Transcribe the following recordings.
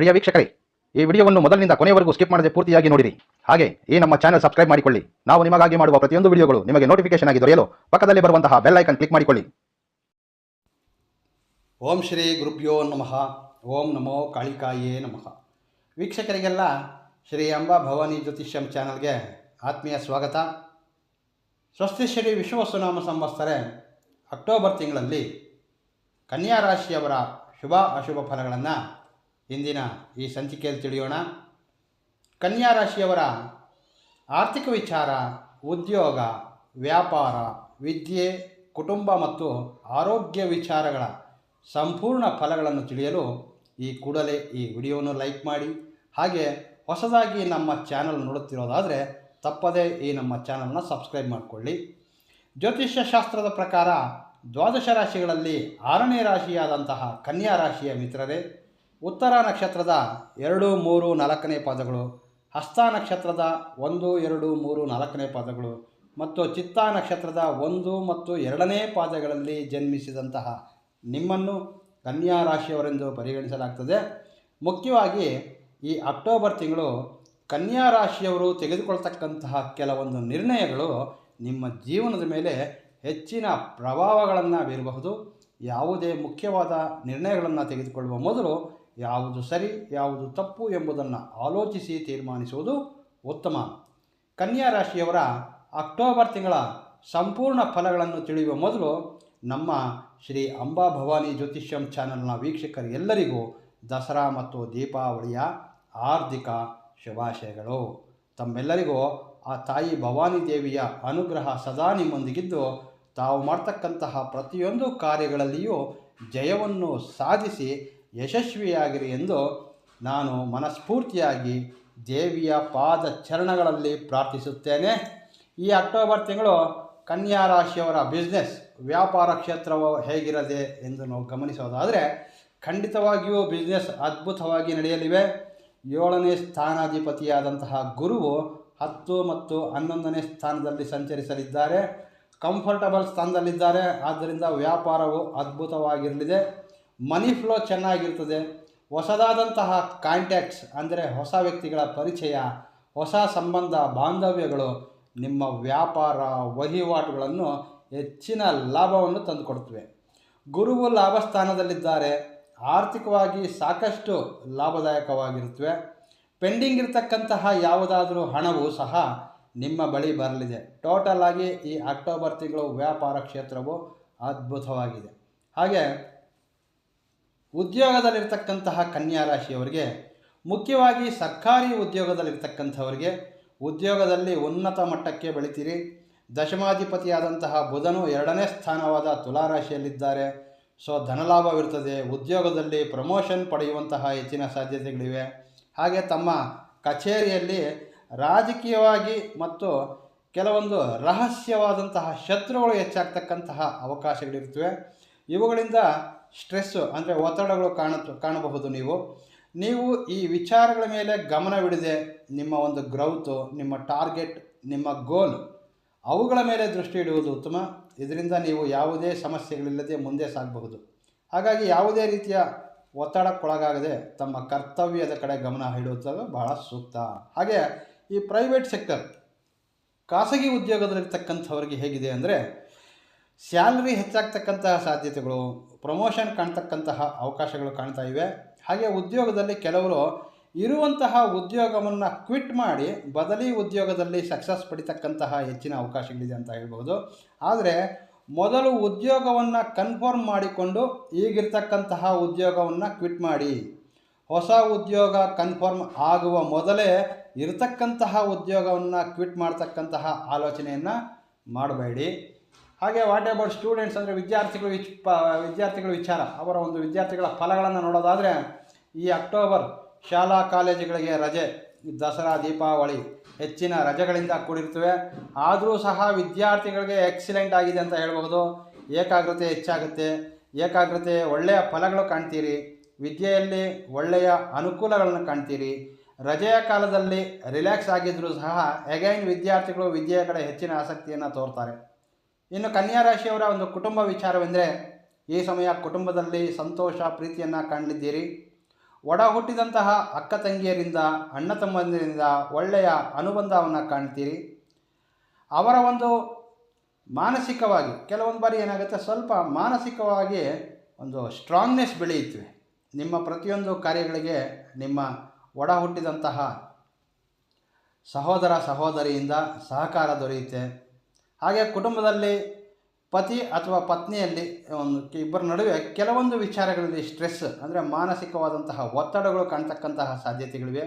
ಪ್ರಿಯ ವೀಕ್ಷಕರೇ, ಈ ವಿಡಿಯೋವನ್ನು ಮೊದಲಿನಿಂದ ಕೊನೆಯವರೆಗೂ ಸ್ಕಿಪ್ ಮಾಡದೆ ಪೂರ್ತಿಯಾಗಿ ನೋಡಿರಿ. ಹಾಗೆ ಈ ನಮ್ಮ ಚಾನಲ್ ಸಬ್ಸ್ಕ್ರೈಬ್ ಮಾಡಿಕೊಳ್ಳಿ. ನಾವು ನಿಮಗಾಗಿ ಮಾಡುವ ಪ್ರತಿಯೊಂದು ವಿಡಿಯೋಗಳು ನಿಮಗೆ ನೋಟಿಫಿಕೇಶನ್ ಆಗಿ ದೊರೆಯಲು ಪಕ್ಕದಲ್ಲಿ ಬರುವಂತಹ ಬೆಲ್ ಐಕನ್ ಕ್ಲಿಕ್ ಮಾಡಿಕೊಳ್ಳಿ. ಓಂ ಶ್ರೀ ಗುರುಭ್ಯೋ ನಮಃ. ಓಂ ನಮೋ ಕಾಳಿಕಾಯೇ ನಮಃ. ವೀಕ್ಷಕರಿಗೆಲ್ಲ ಶ್ರೀ ಅಂಬಾ ಭವಾನಿ ಜ್ಯೋತಿಷ್ಯಂ ಚಾನಲ್ಗೆ ಆತ್ಮೀಯ ಸ್ವಾಗತ. ಸ್ವಸ್ತಿ ಶ್ರೀ ವಿಶ್ವವಸುನಾಮ ಸಂವತ್ಸರೆ, ಅಕ್ಟೋಬರ್ ತಿಂಗಳಲ್ಲಿ ಕನ್ಯಾ ರಾಶಿಯವರ ಶುಭ ಅಶುಭ ಫಲಗಳನ್ನು ಇಂದಿನ ಈ ಸಂಚಿಕೆಯಲ್ಲಿ ತಿಳಿಯೋಣ. ಕನ್ಯಾ ರಾಶಿಯವರ ಆರ್ಥಿಕ ವಿಚಾರ, ಉದ್ಯೋಗ, ವ್ಯಾಪಾರ, ವಿದ್ಯೆ, ಕುಟುಂಬ ಮತ್ತು ಆರೋಗ್ಯ ವಿಚಾರಗಳ ಸಂಪೂರ್ಣ ಫಲಗಳನ್ನು ತಿಳಿಯಲು ಈ ಕೂಡಲೇ ಈ ವಿಡಿಯೋವನ್ನು ಲೈಕ್ ಮಾಡಿ. ಹಾಗೆ ಹೊಸದಾಗಿ ನಮ್ಮ ಚಾನಲ್ ನೋಡುತ್ತಿರೋದಾದರೆ ತಪ್ಪದೇ ಈ ನಮ್ಮ ಚಾನಲ್ನ ಸಬ್ಸ್ಕ್ರೈಬ್ ಮಾಡಿಕೊಳ್ಳಿ. ಜ್ಯೋತಿಷ್ಯ ಶಾಸ್ತ್ರದ ಪ್ರಕಾರ ದ್ವಾದಶ ರಾಶಿಗಳಲ್ಲಿ ಆರನೇ ರಾಶಿಯಾದಂತಹ ಕನ್ಯಾ ರಾಶಿಯ ಮಿತ್ರರೇ ಉತ್ತರ ನಕ್ಷತ್ರದ ಎರಡು, ಮೂರು, ನಾಲ್ಕನೇ ಪಾದಗಳು, ಹಸ್ತ ನಕ್ಷತ್ರದ ಒಂದು, ಎರಡು, ಮೂರು, ನಾಲ್ಕನೇ ಪಾದಗಳು ಮತ್ತು ಚಿತ್ತ ನಕ್ಷತ್ರದ ಒಂದು ಮತ್ತು ಎರಡನೇ ಪಾದಗಳಲ್ಲಿ ಜನ್ಮಿಸಿದಂತಹ ನಿಮ್ಮನ್ನು ಕನ್ಯಾ ರಾಶಿಯವರೆಂದು ಪರಿಗಣಿಸಲಾಗ್ತದೆ. ಮುಖ್ಯವಾಗಿ ಈ ಅಕ್ಟೋಬರ್ ತಿಂಗಳು ಕನ್ಯಾ ರಾಶಿಯವರು ತೆಗೆದುಕೊಳ್ತಕ್ಕಂತಹ ಕೆಲವೊಂದು ನಿರ್ಣಯಗಳು ನಿಮ್ಮ ಜೀವನದ ಮೇಲೆ ಹೆಚ್ಚಿನ ಪ್ರಭಾವಗಳನ್ನು ಬೀರಬಹುದು. ಯಾವುದೇ ಮುಖ್ಯವಾದ ನಿರ್ಣಯಗಳನ್ನು ತೆಗೆದುಕೊಳ್ಳುವ ಮೊದಲು ಯಾವುದು ಸರಿ, ಯಾವುದು ತಪ್ಪು ಎಂಬುದನ್ನು ಆಲೋಚಿಸಿ ತೀರ್ಮಾನಿಸುವುದು ಉತ್ತಮ. ಕನ್ಯಾ ರಾಶಿಯವರ ಅಕ್ಟೋಬರ್ ತಿಂಗಳ ಸಂಪೂರ್ಣ ಫಲಗಳನ್ನು ತಿಳಿಯುವ ಮೊದಲು ನಮ್ಮ ಶ್ರೀ ಅಂಬಾ ಭವಾನಿ ಜ್ಯೋತಿಷ್ಯಂ ಚಾನಲ್ನ ವೀಕ್ಷಕರಿಗೆಲ್ಲರಿಗೂ ದಸರಾ ಮತ್ತು ದೀಪಾವಳಿಯ ಆರ್ಥಿಕ ಶುಭಾಶಯಗಳು. ತಮ್ಮೆಲ್ಲರಿಗೂ ಆ ತಾಯಿ ಭವಾನಿ ದೇವಿಯ ಅನುಗ್ರಹ ಸದಾ ನಿಮ್ಮೊಂದಿಗಿದ್ದು, ತಾವು ಮಾಡ್ತಕ್ಕಂತಹ ಪ್ರತಿಯೊಂದು ಕಾರ್ಯಗಳಲ್ಲಿಯೂ ಜಯವನ್ನು ಸಾಧಿಸಿ ಯಶಸ್ವಿಯಾಗಿರಿ ಎಂದು ನಾನು ಮನಸ್ಫೂರ್ತಿಯಾಗಿ ದೇವಿಯ ಪಾದ ಚರಣಗಳಲ್ಲಿ ಪ್ರಾರ್ಥಿಸುತ್ತೇನೆ. ಈ ಅಕ್ಟೋಬರ್ ತಿಂಗಳು ಕನ್ಯಾ ರಾಶಿಯವರ ಬಿಸ್ನೆಸ್ ವ್ಯಾಪಾರ ಕ್ಷೇತ್ರವು ಹೇಗಿರದೆ ಎಂದು ನಾವು ಗಮನಿಸೋದಾದರೆ, ಖಂಡಿತವಾಗಿಯೂ ಬಿಸ್ನೆಸ್ ಅದ್ಭುತವಾಗಿ ನಡೆಯಲಿವೆ. ಏಳನೇ ಸ್ಥಾನಾಧಿಪತಿಯಾದಂತಹ ಗುರುವು ಹತ್ತು ಮತ್ತು ಹನ್ನೊಂದನೇ ಸ್ಥಾನದಲ್ಲಿ ಸಂಚರಿಸಲಿದ್ದಾರೆ. ಕಂಫರ್ಟಬಲ್ ಸ್ಥಾನದಲ್ಲಿದ್ದಾರೆ. ಆದ್ದರಿಂದ ವ್ಯಾಪಾರವು ಅದ್ಭುತವಾಗಿರಲಿದೆ. ಮನಿ ಫ್ಲೋ ಚೆನ್ನಾಗಿರ್ತದೆ. ಹೊಸದಾದಂತಹ ಕಾಂಟ್ಯಾಕ್ಟ್ಸ್ ಅಂದರೆ ಹೊಸ ವ್ಯಕ್ತಿಗಳ ಪರಿಚಯ, ಹೊಸ ಸಂಬಂಧ, ಬಾಂಧವ್ಯಗಳು, ನಿಮ್ಮ ವ್ಯಾಪಾರ, ವಹಿವಾಟುಗಳನ್ನು ಹೆಚ್ಚಿನ ಲಾಭವನ್ನು ತಂದುಕೊಡ್ತವೆ ಗುರುವು ಲಾಭ ಸ್ಥಾನದಲ್ಲಿದ್ದಾರೆ ಆರ್ಥಿಕವಾಗಿ ಸಾಕಷ್ಟು ಲಾಭದಾಯಕವಾಗಿರುತ್ತವೆ. ಪೆಂಡಿಂಗ್ ಇರತಕ್ಕಂತಹ ಯಾವುದಾದರೂ ಹಣವು ಸಹ ನಿಮ್ಮ ಬಳಿ ಬರಲಿದೆ. ಟೋಟಲ್ ಆಗಿ ಈ ಅಕ್ಟೋಬರ್ ತಿಂಗಳು ವ್ಯಾಪಾರ ಕ್ಷೇತ್ರವು ಅದ್ಭುತವಾಗಿದೆ. ಹಾಗೆ ಉದ್ಯೋಗದಲ್ಲಿರ್ತಕ್ಕಂತಹ ಕನ್ಯಾ ರಾಶಿಯವರಿಗೆ ಮುಖ್ಯವಾಗಿ ಸರ್ಕಾರಿ ಉದ್ಯೋಗದಲ್ಲಿರ್ತಕ್ಕಂಥವರಿಗೆ, ಉದ್ಯೋಗದಲ್ಲಿ ಉನ್ನತ ಮಟ್ಟಕ್ಕೆ ಬೆಳಿತೀರಿ. ದಶಮಾಧಿಪತಿಯಾದಂತಹ ಬುಧನು ಎರಡನೇ ಸ್ಥಾನವಾದ ತುಲಾರಾಶಿಯಲ್ಲಿದ್ದಾರೆ. ಸೊ ಧನಲಾಭವಿರ್ತದೆ ಉದ್ಯೋಗದಲ್ಲಿ ಪ್ರಮೋಷನ್ ಪಡೆಯುವಂತಹ ಹೆಚ್ಚಿನ ಸಾಧ್ಯತೆಗಳಿವೆ. ಹಾಗೆ ತಮ್ಮ ಕಚೇರಿಯಲ್ಲಿ ರಾಜಕೀಯವಾಗಿ ಮತ್ತು ಕೆಲವೊಂದು ರಹಸ್ಯವಾದಂತಹ ಶತ್ರುಗಳು ಹೆಚ್ಚಾಗ್ತಕ್ಕಂತಹ ಅವಕಾಶಗಳಿರ್ತವೆ ಇವುಗಳಿಂದ ಸ್ಟ್ರೆಸ್ಸು ಅಂದರೆ ಒತ್ತಡಗಳು ಕಾಣ ಕಾಣಬಹುದು ನೀವು. ನೀವು ಈ ವಿಚಾರಗಳ ಮೇಲೆ ಗಮನವಿಡದೆ ನಿಮ್ಮ ಒಂದು ಗ್ರೌತು, ನಿಮ್ಮ ಟಾರ್ಗೆಟ್, ನಿಮ್ಮ ಗೋಲ್ ಅವುಗಳ ಮೇಲೆ ದೃಷ್ಟಿ ಇಡುವುದು ಉತ್ತಮ. ಇದರಿಂದ ನೀವು ಯಾವುದೇ ಸಮಸ್ಯೆಗಳಿಲ್ಲದೆ ಮುಂದೆ ಸಾಗಬಹುದು. ಹಾಗಾಗಿ ಯಾವುದೇ ರೀತಿಯ ಒತ್ತಡಕ್ಕೊಳಗಾಗದೆ ತಮ್ಮ ಕರ್ತವ್ಯದ ಕಡೆ ಗಮನ ಇಡುವುದು ಬಹಳ ಸೂಕ್ತ. ಹಾಗೆ ಈ ಪ್ರೈವೇಟ್ ಸೆಕ್ಟರ್ ಖಾಸಗಿ ಉದ್ಯೋಗದಲ್ಲಿರ್ತಕ್ಕಂಥವ್ರಿಗೆ ಹೇಗಿದೆ ಅಂದರೆ ಸ್ಯಾಲ್ರಿ ಹೆಚ್ಚಾಗ್ತಕ್ಕಂತಹ ಸಾಧ್ಯತೆಗಳು ಪ್ರಮೋಷನ್ ಕಾಣ್ತಕ್ಕಂತಹ ಅವಕಾಶಗಳು ಕಾಣ್ತಾ ಇವೆ. ಹಾಗೆ ಉದ್ಯೋಗದಲ್ಲಿ ಕೆಲವರು ಇರುವಂತಹ ಉದ್ಯೋಗವನ್ನು ಕ್ವಿಟ್ ಮಾಡಿ ಬದಲಿ ಉದ್ಯೋಗದಲ್ಲಿ ಸಕ್ಸಸ್ ಪಡಿತಕ್ಕಂತಹ ಹೆಚ್ಚಿನ ಅವಕಾಶಗಳಿದೆ ಅಂತ ಹೇಳ್ಬೋದು. ಆದರೆ ಮೊದಲು ಉದ್ಯೋಗವನ್ನು ಕನ್ಫರ್ಮ್ ಮಾಡಿಕೊಂಡು ಈಗಿರ್ತಕ್ಕಂತಹ ಉದ್ಯೋಗವನ್ನು ಕ್ವಿಟ್ ಮಾಡಿ, ಹೊಸ ಉದ್ಯೋಗ ಕನ್ಫರ್ಮ್ ಆಗುವ ಮೊದಲೇ ಇರತಕ್ಕಂತಹ ಉದ್ಯೋಗವನ್ನು ಕ್ವಿಟ್ ಮಾಡ್ತಕ್ಕಂತಹ ಆಲೋಚನೆಯನ್ನು ಮಾಡಬೇಡಿ. ಹಾಗೆ ವಾಟ್ ಅಬೌಟ್ ಸ್ಟೂಡೆಂಟ್ಸ್ ಅಂದರೆ ವಿದ್ಯಾರ್ಥಿಗಳು ವಿಚ್ ಪ ವಿದ್ಯಾರ್ಥಿಗಳ ವಿಚಾರ. ಅವರ ಒಂದು ವಿದ್ಯಾರ್ಥಿಗಳ ಫಲಗಳನ್ನು ನೋಡೋದಾದರೆ, ಈ ಅಕ್ಟೋಬರ್ ಶಾಲಾ ಕಾಲೇಜುಗಳಿಗೆ ರಜೆ, ದಸರಾ, ದೀಪಾವಳಿ ಹೆಚ್ಚಿನ ರಜೆಗಳಿಂದ ಕೂಡಿರ್ತವೆ ಆದರೂ ಸಹ ವಿದ್ಯಾರ್ಥಿಗಳಿಗೆ ಎಕ್ಸಿಲೆಂಟ್ ಆಗಿದೆ ಅಂತ ಹೇಳ್ಬೋದು ಏಕಾಗ್ರತೆ ಹೆಚ್ಚಾಗುತ್ತೆ. ಏಕಾಗ್ರತೆ ಒಳ್ಳೆಯ ಫಲಗಳು ಕಾಣ್ತೀರಿ. ವಿದ್ಯೆಯಲ್ಲಿ ಒಳ್ಳೆಯ ಅನುಕೂಲಗಳನ್ನು ಕಾಣ್ತೀರಿ. ರಜೆಯ ಕಾಲದಲ್ಲಿ ರಿಲ್ಯಾಕ್ಸ್ ಆಗಿದ್ದರೂ ಸಹ ಅಗೈನ್ ವಿದ್ಯಾರ್ಥಿಗಳು ವಿದ್ಯೆಯ ಕಡೆ ಹೆಚ್ಚಿನ ಆಸಕ್ತಿಯನ್ನು ತೋರ್ತಾರೆ. ಇನ್ನು ಕನ್ಯಾ ರಾಶಿಯವರ ಒಂದು ಕುಟುಂಬ ವಿಚಾರವೆಂದರೆ, ಈ ಸಮಯ ಕುಟುಂಬದಲ್ಲಿ ಸಂತೋಷ, ಪ್ರೀತಿಯನ್ನು ಕಾಣಲಿದ್ದೀರಿ ಒಡ ಹುಟ್ಟಿದಂತಹ ಅಕ್ಕ ತಂಗಿಯರಿಂದ, ಅಣ್ಣ ತಮ್ಮಂದಿರಿಂದ ಒಳ್ಳೆಯ ಅನುಬಂಧವನ್ನು ಕಾಣ್ತೀರಿ. ಅವರ ಒಂದು ಮಾನಸಿಕವಾಗಿ, ಕೆಲವೊಂದು ಬಾರಿ ಏನಾಗುತ್ತೆ, ಸ್ವಲ್ಪ ಮಾನಸಿಕವಾಗಿ ಒಂದು ಸ್ಟ್ರಾಂಗ್ನೆಸ್ ಬೆಳೆಯುತ್ತವೆ. ನಿಮ್ಮ ಪ್ರತಿಯೊಂದು ಕಾರ್ಯಗಳಿಗೆ ನಿಮ್ಮ ಒಡ ಹುಟ್ಟಿದಂತಹ ಸಹೋದರ, ಸಹೋದರಿಯಿಂದ ಸಹಕಾರ ದೊರೆಯುತ್ತೆ. ಹಾಗೆ ಕುಟುಂಬದಲ್ಲಿ ಪತಿ ಅಥವಾ ಪತ್ನಿಯಲ್ಲಿ ಒಂದು ಇಬ್ಬರ ನಡುವೆ ಕೆಲವೊಂದು ವಿಚಾರಗಳಲ್ಲಿ ಸ್ಟ್ರೆಸ್ ಅಂದರೆ ಮಾನಸಿಕವಾದಂತಹ ಒತ್ತಡಗಳು ಕಾಣ್ತಕ್ಕಂತಹ ಸಾಧ್ಯತೆಗಳಿವೆ.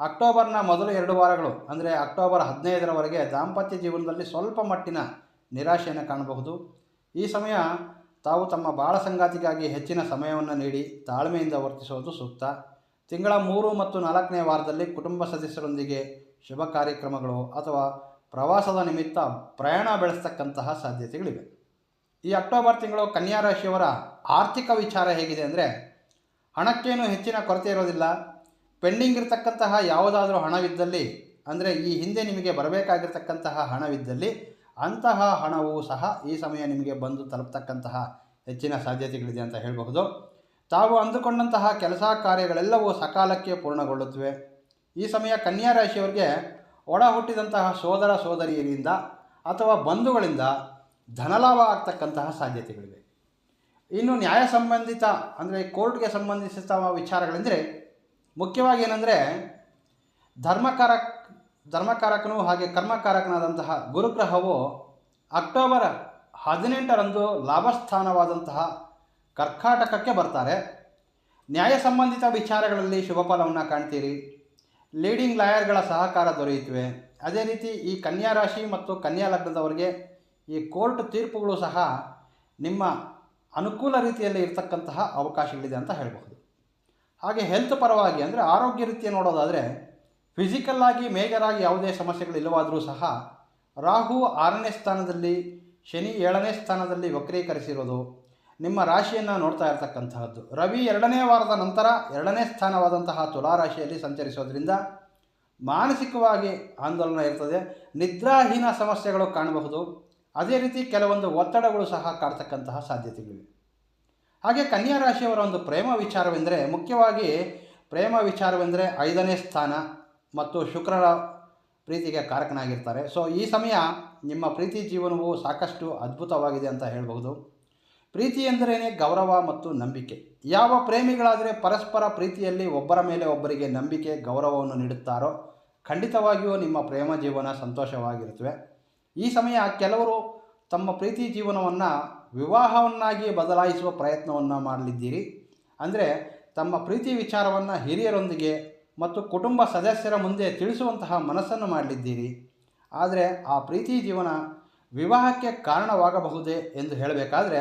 ಅಕ್ಟೋಬರ್ನ ಮೊದಲು ಎರಡು ವಾರಗಳು ಅಂದರೆ ಅಕ್ಟೋಬರ್ ಹದಿನೈದರವರೆಗೆ ದಾಂಪತ್ಯ ಜೀವನದಲ್ಲಿ ಸ್ವಲ್ಪ ಮಟ್ಟಿನ ನಿರಾಶೆಯನ್ನು ಕಾಣಬಹುದು. ಈ ಸಮಯ ತಾವು ತಮ್ಮ ಬಾಳ ಸಂಗಾತಿಗಾಗಿ ಹೆಚ್ಚಿನ ಸಮಯವನ್ನು ನೀಡಿ ತಾಳ್ಮೆಯಿಂದ ವರ್ತಿಸುವುದು ಸೂಕ್ತ. ತಿಂಗಳ ಮೂರು ಮತ್ತು ನಾಲ್ಕನೇ ವಾರದಲ್ಲಿ ಕುಟುಂಬ ಸದಸ್ಯರೊಂದಿಗೆ ಶುಭ ಕಾರ್ಯಕ್ರಮಗಳು ಅಥವಾ ಪ್ರವಾಸದ ನಿಮಿತ್ತ ಪ್ರಯಾಣ ಬೆಳೆಸ್ತಕ್ಕಂತಹ ಸಾಧ್ಯತೆಗಳಿವೆ. ಈ ಅಕ್ಟೋಬರ್ ತಿಂಗಳು ಕನ್ಯಾ ರಾಶಿಯವರ ಆರ್ಥಿಕ ವಿಚಾರ ಹೇಗಿದೆ ಅಂದರೆ, ಹಣಕ್ಕೇನು ಹೆಚ್ಚಿನ ಕೊರತೆ ಇರೋದಿಲ್ಲ. ಪೆಂಡಿಂಗ್ ಇರತಕ್ಕಂತಹ ಯಾವುದಾದರೂ ಹಣವಿದ್ದಲ್ಲಿ, ಅಂದರೆ ಈ ಹಿಂದೆ ನಿಮಗೆ ಬರಬೇಕಾಗಿರ್ತಕ್ಕಂತಹ ಹಣವಿದ್ದಲ್ಲಿ, ಅಂತಹ ಹಣವು ಸಹ ಈ ಸಮಯ ನಿಮಗೆ ಬಂದು ತಲುಪ್ತಕ್ಕಂತಹ ಹೆಚ್ಚಿನ ಸಾಧ್ಯತೆಗಳಿದೆ ಅಂತ ಹೇಳಬಹುದು. ತಾವು ಅಂದುಕೊಂಡಂತಹ ಕೆಲಸ ಕಾರ್ಯಗಳೆಲ್ಲವೂ ಸಕಾಲಕ್ಕೆ ಪೂರ್ಣಗೊಳ್ಳುತ್ತವೆ. ಈ ಸಮಯ ಕನ್ಯಾ ರಾಶಿಯವರಿಗೆ ಒಡ ಹುಟ್ಟಿದಂತಹ ಸೋದರ ಸೋದರಿಯರಿಂದ ಅಥವಾ ಬಂಧುಗಳಿಂದ ಧನಲಾಭ ಆಗ್ತಕ್ಕಂತಹ ಸಾಧ್ಯತೆಗಳಿವೆ. ಇನ್ನು ನ್ಯಾಯ ಸಂಬಂಧಿತ ಅಂದರೆ ಕೋರ್ಟ್ಗೆ ಸಂಬಂಧಿಸಿದ ವಿಚಾರಗಳೆಂದರೆ, ಮುಖ್ಯವಾಗಿ ಏನಂದರೆ ಧರ್ಮಕಾರಕ್ ಧರ್ಮಕಾರಕನು ಹಾಗೆ ಕರ್ಮಕಾರಕನಾದಂತಹ ಗುರುಗ್ರಹವು ಅಕ್ಟೋಬರ್ ಹದಿನೆಂಟರಂದು ಲಾಭಸ್ಥಾನವಾದಂತಹ ಕರ್ಕಾಟಕಕ್ಕೆ ಬರ್ತಾರೆ. ನ್ಯಾಯ ಸಂಬಂಧಿತ ವಿಚಾರಗಳಲ್ಲಿ ಶುಭ ಫಲವನ್ನು ಕಾಣ್ತೀರಿ. ಲೀಡಿಂಗ್ ಲಾಯರ್ಗಳ ಸಹಕಾರ ದೊರೆಯುತ್ತವೆ. ಅದೇ ರೀತಿ ಈ ಕನ್ಯಾ ರಾಶಿ ಮತ್ತು ಕನ್ಯಾ ಲಗ್ನದವರಿಗೆ ಈ ಕೋರ್ಟ್ ತೀರ್ಪುಗಳು ಸಹ ನಿಮ್ಮ ಅನುಕೂಲ ರೀತಿಯಲ್ಲಿ ಇರತಕ್ಕಂತಹ ಅವಕಾಶಗಳಿದೆ ಅಂತ ಹೇಳಬಹುದು. ಹಾಗೆ ಹೆಲ್ತ್ ಪರವಾಗಿ ಅಂದರೆ ಆರೋಗ್ಯ ರೀತಿಯ ನೋಡೋದಾದರೆ ಫಿಸಿಕಲ್ಲಾಗಿ ಮೇಜರಾಗಿ ಯಾವುದೇ ಸಮಸ್ಯೆಗಳು ಇಲ್ಲವಾದರೂ ಸಹ ರಾಹು ಆರನೇ ಸ್ಥಾನದಲ್ಲಿ, ಶನಿ ಏಳನೇ ಸ್ಥಾನದಲ್ಲಿ ವಕ್ರೀಕರಿಸಿರೋದು ನಿಮ್ಮ ರಾಶಿಯನ್ನು ನೋಡ್ತಾ ಇರತಕ್ಕಂತಹದ್ದು. ರವಿ ಎರಡನೇ ವಾರದ ನಂತರ ಎರಡನೇ ಸ್ಥಾನವಾದಂತಹ ತುಲಾ ರಾಶಿಯಲ್ಲಿ ಸಂಚರಿಸೋದ್ರಿಂದ ಮಾನಸಿಕವಾಗಿ ಆಂದೋಲನ ಇರ್ತದೆ. ನಿದ್ರಾಹೀನ ಸಮಸ್ಯೆಗಳು ಕಾಣಬಹುದು. ಅದೇ ರೀತಿ ಕೆಲವೊಂದು ಒತ್ತಡಗಳು ಸಹ ಕಾಡ್ತಕ್ಕಂತಹ ಸಾಧ್ಯತೆಗಳಿವೆ. ಹಾಗೆ ಕನ್ಯಾ ರಾಶಿಯವರ ಒಂದು ಪ್ರೇಮ ವಿಚಾರವೆಂದರೆ ಮುಖ್ಯವಾಗಿ ಪ್ರೇಮ ವಿಚಾರವೆಂದರೆ ಐದನೇ ಸ್ಥಾನ ಮತ್ತು ಶುಕ್ರರ ಪ್ರೀತಿಗೆ ಕಾರಕನಾಗಿರ್ತಾರೆ. ಸೊ ಈ ಸಮಯ ನಿಮ್ಮ ಪ್ರೀತಿ ಜೀವನವು ಸಾಕಷ್ಟು ಅದ್ಭುತವಾಗಿದೆ ಅಂತ ಹೇಳಬಹುದು. ಪ್ರೀತಿ ಎಂದರೇನೆ ಗೌರವ ಮತ್ತು ನಂಬಿಕೆ. ಯಾವ ಪ್ರೇಮಿಗಳಾದರೆ ಪರಸ್ಪರ ಪ್ರೀತಿಯಲ್ಲಿ ಒಬ್ಬರ ಮೇಲೆ ಒಬ್ಬರಿಗೆ ನಂಬಿಕೆ, ಗೌರವವನ್ನು ನೀಡುತ್ತಾರೋ ಖಂಡಿತವಾಗಿಯೂ ನಿಮ್ಮ ಪ್ರೇಮ ಜೀವನ ಸಂತೋಷವಾಗಿರುತ್ತವೆ. ಈ ಸಮಯ ಕೆಲವರು ತಮ್ಮ ಪ್ರೀತಿ ಜೀವನವನ್ನು ವಿವಾಹವನ್ನಾಗಿ ಬದಲಾಯಿಸುವ ಪ್ರಯತ್ನವನ್ನು ಮಾಡಲಿದ್ದೀರಿ. ಅಂದರೆ ತಮ್ಮ ಪ್ರೀತಿ ವಿಚಾರವನ್ನು ಹಿರಿಯರೊಂದಿಗೆ ಮತ್ತು ಕುಟುಂಬ ಸದಸ್ಯರ ಮುಂದೆ ತಿಳಿಸುವಂತಹ ಮನಸ್ಸನ್ನು ಮಾಡಲಿದ್ದೀರಿ. ಆದರೆ ಆ ಪ್ರೀತಿ ಜೀವನ ವಿವಾಹಕ್ಕೆ ಕಾರಣವಾಗಬಹುದೇ ಎಂದು ಹೇಳಬೇಕಾದ್ರೆ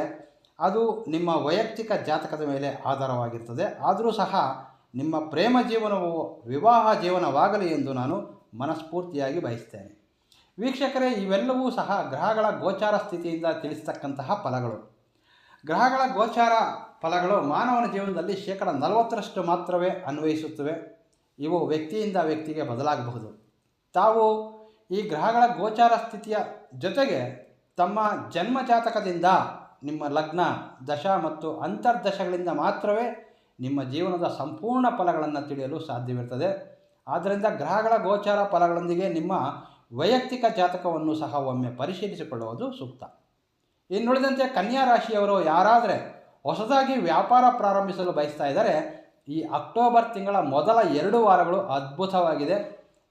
ಅದು ನಿಮ್ಮ ವೈಯಕ್ತಿಕ ಜಾತಕದ ಮೇಲೆ ಆಧಾರವಾಗಿರ್ತದೆ. ಆದರೂ ಸಹ ನಿಮ್ಮ ಪ್ರೇಮ ಜೀವನವು ವಿವಾಹ ಜೀವನವಾಗಲಿ ಎಂದು ನಾನು ಮನಸ್ಫೂರ್ತಿಯಾಗಿ ಬಯಸ್ತೇನೆ. ವೀಕ್ಷಕರೇ, ಇವೆಲ್ಲವೂ ಸಹ ಗ್ರಹಗಳ ಗೋಚಾರ ಸ್ಥಿತಿಯಿಂದ ತಿಳಿಸ್ತಕ್ಕಂತಹ ಫಲಗಳು. ಗ್ರಹಗಳ ಗೋಚಾರ ಫಲಗಳು ಮಾನವನ ಜೀವನದಲ್ಲಿ ಶೇಕಡ ನಲವತ್ತರಷ್ಟು ಮಾತ್ರವೇ ಅನ್ವಯಿಸುತ್ತವೆ. ಇವು ವ್ಯಕ್ತಿಯಿಂದ ವ್ಯಕ್ತಿಗೆ ಬದಲಾಗಬಹುದು. ತಾವು ಈ ಗ್ರಹಗಳ ಗೋಚಾರ ಸ್ಥಿತಿಯ ಜೊತೆಗೆ ತಮ್ಮ ಜನ್ಮ ಜಾತಕದಿಂದ ನಿಮ್ಮ ಲಗ್ನ ದಶ ಮತ್ತು ಅಂತರ್ದಶಗಳಿಂದ ಮಾತ್ರವೇ ನಿಮ್ಮ ಜೀವನದ ಸಂಪೂರ್ಣ ಫಲಗಳನ್ನು ತಿಳಿಯಲು ಸಾಧ್ಯವಿರ್ತದೆ. ಆದ್ದರಿಂದ ಗ್ರಹಗಳ ಗೋಚಾರ ಫಲಗಳೊಂದಿಗೆ ನಿಮ್ಮ ವೈಯಕ್ತಿಕ ಜಾತಕವನ್ನು ಸಹ ಒಮ್ಮೆ ಪರಿಶೀಲಿಸಿಕೊಳ್ಳುವುದು ಸೂಕ್ತ. ಇನ್ನುಳಿದಂತೆ ಕನ್ಯಾ ರಾಶಿಯವರು ಯಾರಾದರೆ ಹೊಸದಾಗಿ ವ್ಯಾಪಾರ ಪ್ರಾರಂಭಿಸಲು ಬಯಸ್ತಾ ಇದ್ದಾರೆ, ಈ ಅಕ್ಟೋಬರ್ ತಿಂಗಳ ಮೊದಲ ಎರಡು ವಾರಗಳು ಅದ್ಭುತವಾಗಿದೆ.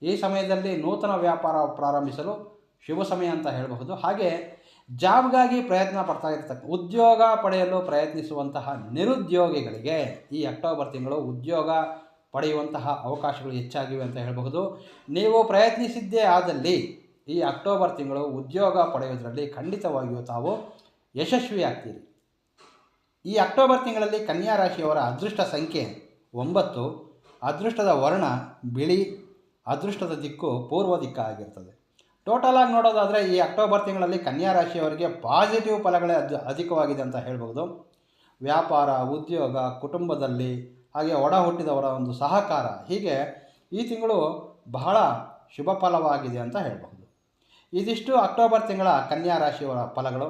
ಈ ಸಮಯದಲ್ಲಿ ನೂತನ ವ್ಯಾಪಾರ ಪ್ರಾರಂಭಿಸಲು ಶುಭ ಸಮಯ ಅಂತ ಹೇಳಬಹುದು. ಹಾಗೆ ಜಾಬ್ಗಾಗಿ ಪ್ರಯತ್ನ ಪಡ್ತಾ ಇರ್ತಕ್ಕ, ಉದ್ಯೋಗ ಪಡೆಯಲು ಪ್ರಯತ್ನಿಸುವಂತಹ ನಿರುದ್ಯೋಗಿಗಳಿಗೆ ಈ ಅಕ್ಟೋಬರ್ ತಿಂಗಳು ಉದ್ಯೋಗ ಪಡೆಯುವಂತಹ ಅವಕಾಶಗಳು ಹೆಚ್ಚಾಗಿವೆ ಅಂತ ಹೇಳಬಹುದು. ನೀವು ಪ್ರಯತ್ನಿಸಿದ್ದೇ ಆದಲ್ಲಿ ಈ ಅಕ್ಟೋಬರ್ ತಿಂಗಳು ಉದ್ಯೋಗ ಪಡೆಯುವುದರಲ್ಲಿ ಖಂಡಿತವಾಗಿಯೂ ತಾವು ಯಶಸ್ವಿಯಾಗ್ತೀರಿ. ಈ ಅಕ್ಟೋಬರ್ ತಿಂಗಳಲ್ಲಿ ಕನ್ಯಾ ರಾಶಿಯವರ ಅದೃಷ್ಟ ಸಂಖ್ಯೆ ಒಂಬತ್ತು. ಅದೃಷ್ಟದ ವರ್ಣ ಬಿಳಿ, ಅದೃಷ್ಟದ ದಿಕ್ಕು ಪೂರ್ವ ದಿಕ್ಕಾಗಿರ್ತದೆ ಟೋಟಲ್ ಆಗಿ ನೋಡೋದಾದರೆ ಈ ಅಕ್ಟೋಬರ್ ತಿಂಗಳಲ್ಲಿ ಕನ್ಯಾ ರಾಶಿಯವರಿಗೆ ಪಾಸಿಟಿವ್ ಫಲಗಳೇ ಅದ್ ಅಧಿಕವಾಗಿದೆ ಅಂತ ಹೇಳ್ಬೋದು ವ್ಯಾಪಾರ, ಉದ್ಯೋಗ, ಕುಟುಂಬದಲ್ಲಿ ಹಾಗೆ ಒಡ ಹುಟ್ಟಿದವರ ಒಂದು ಸಹಕಾರ, ಹೀಗೆ ಈ ತಿಂಗಳು ಬಹಳ ಶುಭ ಫಲವಾಗಿದೆ ಅಂತ ಹೇಳಬಹುದು. ಇದಿಷ್ಟು ಅಕ್ಟೋಬರ್ ತಿಂಗಳ ಕನ್ಯಾ ರಾಶಿಯವರ ಫಲಗಳು.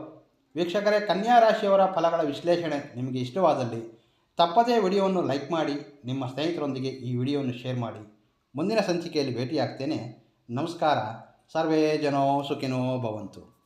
ವೀಕ್ಷಕರೇ, ಕನ್ಯಾ ರಾಶಿಯವರ ಫಲಗಳ ವಿಶ್ಲೇಷಣೆ ನಿಮಗೆ ಇಷ್ಟವಾದಲ್ಲಿ ತಪ್ಪದೇ ವಿಡಿಯೋವನ್ನು ಲೈಕ್ ಮಾಡಿ, ನಿಮ್ಮ ಸ್ನೇಹಿತರೊಂದಿಗೆ ಈ ವಿಡಿಯೋವನ್ನು ಶೇರ್ ಮಾಡಿ. ಮುಂದಿನ ಸಂಚಿಕೆಯಲ್ಲಿ ಭೇಟಿಯಾಗ್ತೇನೆ. ನಮಸ್ಕಾರ. serve je no sais pas si tu